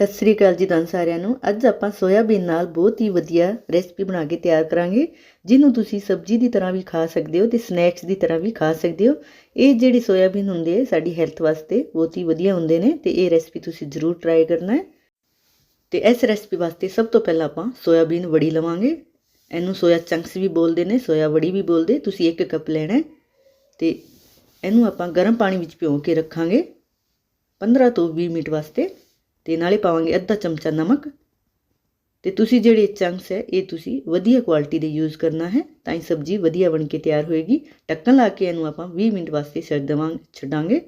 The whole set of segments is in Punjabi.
ਸਤਿ ਸ੍ਰੀ ਅਕਾਲ ਜੀ ਤੁਹਾਨੂੰ ਸਾਰਿਆਂ ਨੂੰ। ਅੱਜ ਆਪਾਂ ਸੋਇਆਬੀਨ ਨਾਲ ਬਹੁਤ ਹੀ ਵਧੀਆ ਰੈਸਪੀ ਬਣਾ ਕੇ ਤਿਆਰ ਕਰਾਂਗੇ, ਜਿਹਨੂੰ ਤੁਸੀਂ ਸਬਜ਼ੀ ਦੀ ਤਰ੍ਹਾਂ ਵੀ ਖਾ ਸਕਦੇ ਹੋ ਤੇ ਸਨੈਕਸ ਦੀ ਤਰ੍ਹਾਂ ਵੀ ਖਾ ਸਕਦੇ ਹੋ। ਇਹ ਜਿਹੜੀ ਸੋਇਆਬੀਨ ਹੁੰਦੀ ਹੈ, ਸਾਡੀ ਹੈਲਥ ਵਾਸਤੇ ਬਹੁਤ ਹੀ ਵਧੀਆ ਹੁੰਦੇ ਨੇ ਤੇ ਇਹ ਰੈਸਪੀ ਤੁਸੀਂ ਜ਼ਰੂਰ ਟਰਾਈ ਕਰਨਾ ਹੈ। ਤੇ ਇਸ ਰੈਸਪੀ ਵਾਸਤੇ ਸਭ ਤੋਂ ਪਹਿਲਾਂ ਆਪਾਂ ਸੋਇਆਬੀਨ ਵੜੀ ਲਵਾਂਗੇ। ਇਹਨੂੰ ਸੋਇਆ ਚੰਕਸ ਵੀ ਬੋਲਦੇ ਨੇ, ਸੋਇਆ ਵੜੀ ਵੀ ਬੋਲਦੇ, ਤੁਸੀਂ ਇੱਕ ਕੱਪ ਲੈਣਾ ਹੈ। ਤੇ ਇਹਨੂੰ ਆਪਾਂ ਗਰਮ ਪਾਣੀ ਵਿੱਚ ਭਿਓ ਕੇ ਰੱਖਾਂਗੇ 15 ਤੋਂ 20 ਮਿੰਟ ਵਾਸਤੇ। ਤੇ ਨਾਲੇ ਪਾਵਾਂਗੇ ਅੱਧਾ ਚਮਚਾ ਨਮਕ। ਤੇ ਤੁਸੀਂ ਜਿਹੜੇ ਚੰਕਸ ਹੈ, ਇਹ ਤੁਸੀਂ ਵਧੀਆ ਕੁਆਲਿਟੀ ਦੇ ਯੂਜ਼ ਕਰਨਾ ਹੈ, ਤਾਂ ਹੀ ਸਬਜ਼ੀ ਵਧੀਆ ਬਣ ਕੇ ਤਿਆਰ ਹੋਏਗੀ। ਢੱਕਣ ਲਾ ਕੇ ਇਹਨੂੰ ਆਪਾਂ 20 ਮਿੰਟ ਵਾਸਤੇ ਛੱਡ ਦੇਵਾਂਗੇ, ਛੱਡਾਂਗੇ।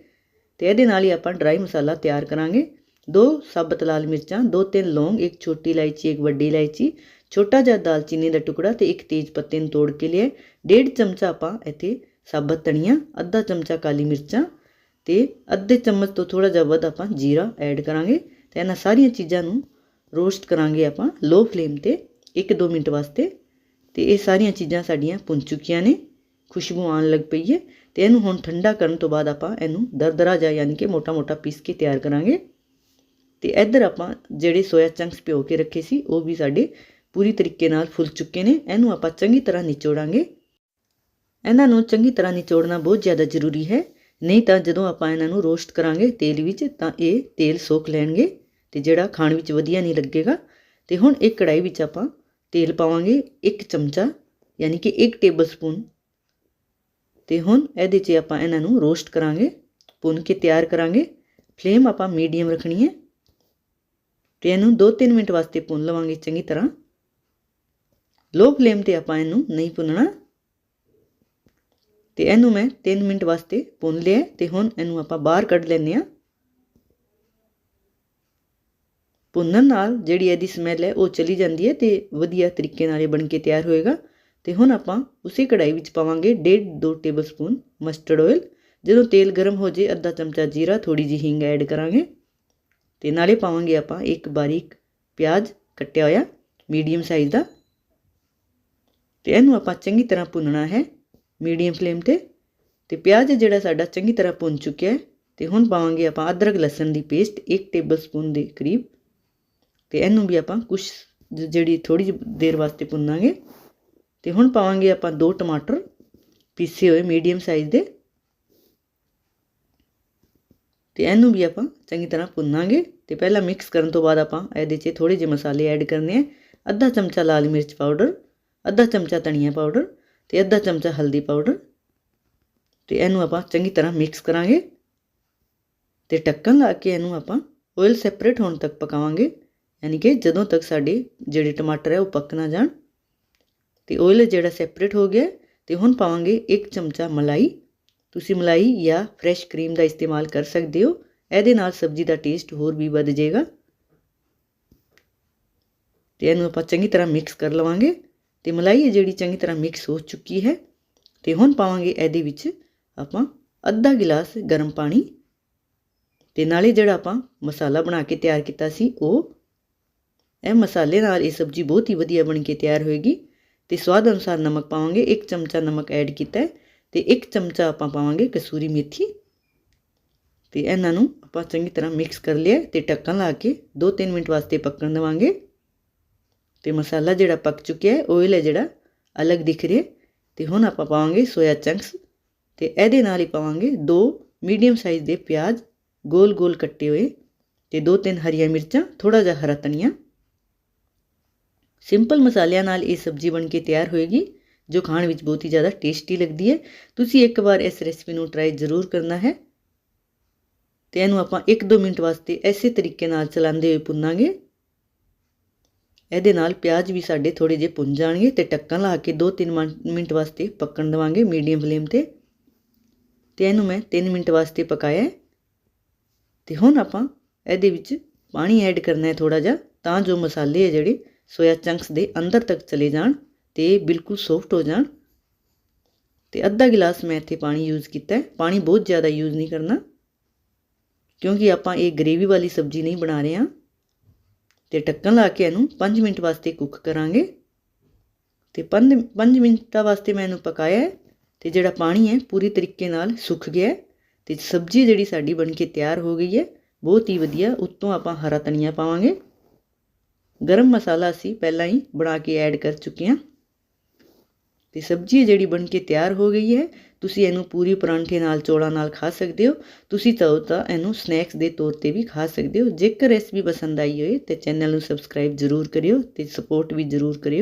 ਤੇ ਇਹਦੇ ਨਾਲ ਹੀ ਆਪਾਂ ਡਰਾਈ ਮਸਾਲਾ ਤਿਆਰ ਕਰਾਂਗੇ। ਦੋ ਸਾਬਤ ਲਾਲ ਮਿਰਚਾਂ, ਦੋ ਤਿੰਨ ਲੌਂਗ, ਇੱਕ ਛੋਟੀ ਇਲਾਇਚੀ, ਇੱਕ ਵੱਡੀ ਇਲਾਇਚੀ, ਛੋਟਾ ਜਿਹਾ ਦਾਲਚੀਨੀ ਦਾ ਟੁਕੜਾ ਤੇ ਇੱਕ ਤੇਜ ਪੱਤੇ ਨੂੰ ਤੋੜ ਕੇ ਲਿਆ ਡੇਢ ਚਮਚਾ ਆਪਾਂ ਇੱਥੇ ਸਾਬਤ ਧਨੀਆ, ਅੱਧਾ ਚਮਚਾ ਕਾਲੀ ਮਿਰਚਾਂ ਤੇ ਅੱਧੇ ਚਮਚ ਤੋਂ ਥੋੜਾ ਜਿਹਾ ਵੱਧ ਆਪਾਂ ਜੀਰਾ ਐਡ ਕਰਾਂਗੇ। ਤੇ ਇਹਨਾਂ ਸਾਰੀਆਂ ਚੀਜ਼ਾਂ ਨੂੰ ਰੋਸਟ ਕਰਾਂਗੇ ਆਪਾਂ ਲੋ ਫਲੇਮ ਤੇ 1-2 ਮਿੰਟ ਵਾਸਤੇ। ਤੇ ਇਹ ਸਾਰੀਆਂ ਚੀਜ਼ਾਂ ਸਾਡੀਆਂ ਭੁੰਨ ਚੁੱਕੀਆਂ ਨੇ, ਖੁਸ਼ਬੂ ਆਉਣ ਲੱਗ ਪਈ ਹੈ ਤੇ ਇਹਨੂੰ ਹੁਣ ਠੰਡਾ ਕਰਨ ਤੋਂ ਬਾਅਦ ਆਪਾਂ ਇਹਨੂੰ ਦਰਦਰਾ ਜਿਹਾ ਯਾਨੀ ਕਿ ਮੋਟਾ-ਮੋਟਾ ਪੀਸ ਕੇ ਤਿਆਰ ਕਰਾਂਗੇ। ਤੇ ਇੱਧਰ ਆਪਾਂ ਜਿਹੜੇ ਸੋਇਆ ਚੰਕਸ ਭਿਓ ਕੇ ਰੱਖੇ ਸੀ, ਉਹ ਵੀ ਸਾਡੇ ਪੂਰੀ ਤਰੀਕੇ ਨਾਲ ਫੁੱਲ ਚੁੱਕੇ ਨੇ, ਇਹਨੂੰ ਆਪਾਂ ਚੰਗੀ ਤਰ੍ਹਾਂ ਨਿਚੋੜਾਂਗੇ। ਇਹਨਾਂ ਨੂੰ ਚੰਗੀ ਤਰ੍ਹਾਂ ਨਿਚੋੜਨਾ ਬਹੁਤ ਜ਼ਿਆਦਾ ਜ਼ਰੂਰੀ ਹੈ, ਨਹੀਂ ਤਾਂ ਜਦੋਂ ਆਪਾਂ ਇਹਨਾਂ ਨੂੰ ਰੋਸਟ ਕਰਾਂਗੇ ਤੇਲ ਵਿੱਚ ਤਾਂ ਇਹ ਤੇਲ ਸੋਖ ਲੈਣਗੇ। ਅਤੇ ਜਿਹੜਾ ਖਾਣ ਵਿੱਚ ਵਧੀਆ ਨਹੀਂ ਲੱਗੇਗਾ ਅਤੇ ਹੁਣ ਇੱਕ ਕੜਾਈ ਵਿੱਚ ਆਪਾਂ ਤੇਲ ਪਾਵਾਂਗੇ ਇੱਕ ਚਮਚਾ, ਯਾਨੀ ਕਿ ਇੱਕ ਟੇਬਲ ਸਪੂਨ ਤੇ ਹੁਣ ਇਹਦੇ 'ਚ ਆਪਾਂ ਇਹਨਾਂ ਨੂੰ ਰੋਸਟ ਕਰਾਂਗੇ, ਭੁੰਨ ਕੇ ਤਿਆਰ ਕਰਾਂਗੇ। ਫਲੇਮ ਆਪਾਂ ਮੀਡੀਅਮ ਰੱਖਣੀ ਹੈ। ਤੇ ਇਹਨੂੰ 2-3 ਮਿੰਟ ਵਾਸਤੇ ਭੁੰਨ ਲਵਾਂਗੇ ਚੰਗੀ ਤਰ੍ਹਾਂ। ਲੋ ਫਲੇਮ ਤੇ ਆਪਾਂ ਇਹਨੂੰ ਨਹੀਂ ਭੁੰਨਣਾ। ਤੇ ਇਹਨੂੰ ਮੈਂ 3 ਮਿੰਟ ਵਾਸਤੇ ਭੁੰਨ ਲਿਆ ਤੇ ਹੁਣ ਇਹਨੂੰ ਆਪਾਂ ਬਾਹਰ ਕੱਢ ਲੈਂਦੇ ਆ ਭੁੰਨਣ ਨਾਲ ਜਿਹੜੀ ਇਹਦੀ ਸਮੈਲ ਹੈ ਉਹ ਚਲੀ ਜਾਂਦੀ ਹੈ ਤੇ ਵਧੀਆ ਤਰੀਕੇ ਨਾਲ ਇਹ ਬਣ ਕੇ ਤਿਆਰ ਹੋਏਗਾ। ਤੇ ਹੁਣ ਆਪਾਂ ਉਸੇ ਕੜਾਈ ਵਿੱਚ ਪਾਵਾਂਗੇ 1.5 2 ਟੇਬਲ ਸਪੂਨ ਮਸਟਰਡ ਆਇਲ ਜਦੋਂ ਤੇਲ ਗਰਮ ਹੋ ਜੇ ਅੱਧਾ ਚਮਚਾ ਜੀਰਾ ਥੋੜੀ ਜਿਹੀ ਹਿੰਗ ਐਡ ਕਰਾਂਗੇ। ਤੇ ਨਾਲੇ ਪਾਵਾਂਗੇ ਆਪਾਂ ਇੱਕ ਬਾਰੀਕ ਪਿਆਜ਼ ਕੱਟਿਆ ਹੋਇਆ ਮੀਡੀਅਮ ਸਾਈਜ਼ ਦਾ। ਤੇ ਇਹਨੂੰ ਆਪਾਂ ਚੰਗੀ ਤਰ੍ਹਾਂ ਭੁੰਨਣਾ ਹੈ ਮੀਡੀਅਮ ਫਲੇਮ ਤੇ। ਤੇ ਪਿਆਜ਼ ਜਿਹੜਾ ਸਾਡਾ ਚੰਗੀ ਤਰ੍ਹਾਂ ਭੁੰਨ ਚੁੱਕਿਆ ਹੈ। ਤੇ ਹੁਣ ਪਾਵਾਂਗੇ ਆਪਾਂ ਅਦਰਕ ਲਸਣ ਦੀ ਪੇਸਟ 1 ਟੇਬਲ ਸਪੂਨ ਦੇ ਕਰੀਬ। ਤੇ ਇਹਨੂੰ ਵੀ ਆਪਾਂ ਕੁਝ ਜਿਹੜੀ ਥੋੜੀ ਜਿਹੀ ਦੇਰ ਵਾਸਤੇ ਭੁੰਨਾਂਗੇ ਤੇ ਹੁਣ ਪਾਵਾਂਗੇ ਆਪਾਂ ਦੋ ਟਮਾਟਰ ਪੀਸੇ ਹੋਏ ਮੀਡੀਅਮ ਸਾਈਜ਼ ਦੇ। ਤੇ ਇਹਨੂੰ ਵੀ ਆਪਾਂ ਚੰਗੀ ਤਰ੍ਹਾਂ ਭੁੰਨਾਂਗੇ ਤੇ ਪਹਿਲਾਂ ਮਿਕਸ ਕਰਨ ਤੋਂ ਬਾਅਦ ਆਪਾਂ ਇਹਦੇ 'ਚ ਥੋੜੇ ਜਿਹੇ ਮਸਾਲੇ ਐਡ ਕਰਨੇ ਆ। ਅੱਧਾ ਚਮਚਾ ਲਾਲ ਮਿਰਚ ਪਾਊਡਰ ਅੱਧਾ ਚਮਚਾ ਧਨੀਆ ਪਾਊਡਰ ਤੇ ਅੱਧਾ ਚਮਚਾ ਹਲਦੀ ਪਾਊਡਰ ਤੇ ਇਹਨੂੰ ਆਪਾਂ ਚੰਗੀ ਤਰ੍ਹਾਂ ਮਿਕਸ ਕਰਾਂਗੇ ਤੇ ਢੱਕਣ ਲਾ ਕੇ ਇਹਨੂੰ ਆਪਾਂ ਆਇਲ ਸੈਪਰੇਟ ਹੋਣ ਤੱਕ ਪਕਾਵਾਂਗੇ। ਯਾਨੀ ਕਿ ਜਦੋਂ ਤੱਕ ਸਾਡੇ ਜਿਹੜੇ ਟਮਾਟਰ ਹੈ ਉਹ ਪੱਕ ਨਾ ਜਾਣ, ਤੇ ਆਇਲ ਜਿਹੜਾ ਸੈਪਰੇਟ ਹੋ ਗਿਆ, ਤੇ ਹੁਣ ਪਾਵਾਂਗੇ 1 ਚਮਚਾ ਮਲਾਈ। ਤੁਸੀਂ ਮਲਾਈ ਜਾਂ ਫਰੈਸ਼ ਕਰੀਮ ਦਾ ਇਸਤੇਮਾਲ ਕਰ ਸਕਦੇ ਹੋ। ਇਹਦੇ ਨਾਲ ਸਬਜ਼ੀ ਦਾ ਟੇਸਟ ਹੋਰ ਵੀ ਵੱਧ ਜਾਏਗਾ। ਤੇ ਇਹਨੂੰ ਆਪਾਂ ਚੰਗੀ ਤਰ੍ਹਾਂ ਮਿਕਸ ਕਰ ਲਵਾਂਗੇ। ਤੇ ਮਲਾਈ ਜਿਹੜੀ ਚੰਗੀ ਤਰ੍ਹਾਂ ਮਿਕਸ ਹੋ ਚੁੱਕੀ ਹੈ, ਤੇ ਹੁਣ ਪਾਵਾਂਗੇ ਇਹਦੇ ਵਿੱਚ ਆਪਾਂ ਅੱਧਾ ਗਿਲਾਸ ਗਰਮ ਪਾਣੀ। ਤੇ ਨਾਲੇ ਜਿਹੜਾ ਆਪਾਂ ਮਸਾਲਾ ਬਣਾ ਕੇ ਤਿਆਰ ਕੀਤਾ ਸੀ, ਉਹ ਇਹ ਮਸਾਲੇ ਨਾਲ ਇਹ ਸਬਜ਼ੀ ਬਹੁਤ ਹੀ ਵਧੀਆ ਬਣ ਕੇ ਤਿਆਰ ਹੋਏਗੀ ਤੇ ਸਵਾਦ ਅਨੁਸਾਰ ਨਮਕ ਪਾਵਾਂਗੇ 1 ਚਮਚਾ ਨਮਕ ਐਡ ਕੀਤਾ ਹੈ ਤੇ 1 ਚਮਚਾ ਆਪਾਂ ਪਾਵਾਂਗੇ ਕਸੂਰੀ ਮੇਥੀ। ਤੇ ਇਹਨਾਂ ਨੂੰ ਆਪਾਂ ਚੰਗੀ ਤਰ੍ਹਾਂ ਮਿਕਸ ਕਰ ਲਿਆ ਤੇ ਢੱਕਣ ਲਾ ਕੇ 2-3 ਮਿੰਟ ਵਾਸਤੇ ਪੱਕਣ ਦੇਵਾਂਗੇ। ਤੇ ਮਸਾਲਾ ਜਿਹੜਾ ਪੱਕ ਚੁੱਕਿਆ ਹੈ ਆਇਲ ਹੈ ਜਿਹੜਾ, ਅਲੱਗ ਦਿਖ ਰਿਹਾ ਤੇ ਹੁਣ ਆਪਾਂ ਪਾਵਾਂਗੇ ਸੋਇਆ ਚੰਕਸ ਤੇ ਇਹਦੇ ਨਾਲ ਹੀ ਪਾਵਾਂਗੇ ਦੋ ਮੀਡੀਅਮ ਸਾਈਜ਼ ਦੇ ਪਿਆਜ਼ ਗੋਲ-ਗੋਲ ਕੱਟੇ ਹੋਏ ਤੇ ਦੋ ਤਿੰਨ ਹਰੀਆਂ ਮਿਰਚਾਂ ਥੋੜਾ ਜਿਹਾ ਹਰਾ ਧਨੀਆ। ਸਿੰਪਲ ਮਸਾਲਿਆਂ ਨਾਲ ਇਹ ਸਬਜ਼ੀ ਬਣ ਕੇ ਤਿਆਰ ਹੋਏਗੀ, ਜੋ ਖਾਣ ਵਿੱਚ ਬਹੁਤ ਹੀ ਜ਼ਿਆਦਾ ਟੇਸਟੀ ਲੱਗਦੀ ਹੈ। ਤੁਸੀਂ ਇੱਕ ਵਾਰ ਇਸ ਰੈਸਪੀ ਨੂੰ ਟਰਾਈ ਜ਼ਰੂਰ ਕਰਨਾ ਹੈ। ਤੇ ਇਹਨੂੰ ਆਪਾਂ 1-2 ਮਿੰਟ ਵਾਸਤੇ ਐਸੇ ਤਰੀਕੇ ਨਾਲ ਚਲਾਉਂਦੇ ਹੋਏ ਭੁੰਨਾਂਗੇ। ਇਹਦੇ ਨਾਲ ਪਿਆਜ਼ ਵੀ ਸਾਡੇ ਥੋੜੇ ਜਿਹੇ ਭੁੰਨ ਜਾਣਗੇ ਤੇ ਟੱਕਣ ਲਾ ਕੇ 2-3 ਮਿੰਟ ਵਾਸਤੇ ਪੱਕਣ ਦੇਵਾਂਗੇ ਮੀਡੀਅਮ ਫਲੇਮ ਤੇ। ਤੇ ਇਹਨੂੰ ਮੈਂ 3 ਮਿੰਟ ਵਾਸਤੇ ਪਕਾਇਆ ਤੇ ਹੁਣ ਆਪਾਂ ਇਹਦੇ ਵਿੱਚ ਪਾਣੀ ਐਡ ਕਰਨਾ ਹੈ ਥੋੜਾ ਜਿਹਾ, ਤਾਂ ਜੋ ਮਸਾਲੇ ਹੈ ਜਿਹੜੇ ਸੋਇਆ ਚੰਕਸ ਦੇ ਅੰਦਰ ਤੱਕ ਚਲੇ ਜਾਣ ਤੇ ਬਿਲਕੁਲ ਸੌਫਟ ਹੋ ਜਾਣ। ਤੇ ਅੱਧਾ ਗਿਲਾਸ ਮੈਂ ਇੱਥੇ ਪਾਣੀ ਯੂਜ਼ ਕੀਤਾ ਹੈ। ਪਾਣੀ ਬਹੁਤ ਜ਼ਿਆਦਾ ਯੂਜ਼ ਨਹੀਂ ਕਰਨਾ, ਕਿਉਂਕਿ ਆਪਾਂ ਇਹ ਗ੍ਰੇਵੀ ਵਾਲੀ ਸਬਜ਼ੀ ਨਹੀਂ ਬਣਾ ਰਹੇ ਹਾਂ। ਤੇ ਢੱਕਣ ਲਾ ਕੇ ਇਹਨੂੰ 5 ਮਿੰਟ ਵਾਸਤੇ ਕੁੱਕ ਕਰਾਂਗੇ। ਤੇ 5 5 ਮਿੰਟਾਂ ਵਾਸਤੇ ਮੈਂ ਇਹਨੂੰ ਪਕਾਇਆ ਹੈ ਤੇ ਜਿਹੜਾ ਪਾਣੀ ਹੈ ਪੂਰੀ ਤਰੀਕੇ ਨਾਲ ਸੁੱਕ ਗਿਆ ਹੈ। ਤੇ ਸਬਜ਼ੀ ਜਿਹੜੀ ਸਾਡੀ ਬਣ ਕੇ ਤਿਆਰ ਹੋ ਗਈ ਹੈ, ਬਹੁਤ ਹੀ ਵਧੀਆ, ਉੱਤੋਂ ਆਪਾਂ ਹਰਾ ਧਨੀਆ ਪਾਵਾਂਗੇ। ਗਰਮ ਮਸਾਲਾ ਅਸੀਂ ਪਹਿਲਾਂ ਹੀ ਬਣਾ ਕੇ ਐਡ ਕਰ ਚੁੱਕੇ ਹਾਂ। ਤੇ ਸਬਜ਼ੀ ਜਿਹੜੀ ਬਣ ਕੇ ਤਿਆਰ ਹੋ ਗਈ ਹੈ, ਤੁਸੀਂ ਇਹਨੂੰ ਪੂਰੀ ਪਰਾਂਠੇ ਨਾਲ, ਚੌਲਾਂ ਨਾਲ ਖਾ ਸਕਦੇ ਹੋ। ਤੁਸੀਂ ਚਾਹੋ ਤਾਂ ਇਹਨੂੰ ਸਨੈਕਸ ਦੇ ਤੌਰ ਤੇ ਵੀ ਖਾ ਸਕਦੇ ਹੋ। ਜੇਕਰ ਰੈਸਪੀ ਪਸੰਦ ਆਈ ਹੋਏ, ਤੇ ਚੈਨਲ ਨੂੰ ਸਬਸਕ੍ਰਾਈਬ ਜ਼ਰੂਰ ਕਰਿਓ ਤੇ ਸਪੋਰਟ ਵੀ ਜ਼ਰੂਰ ਕਰਿਓ।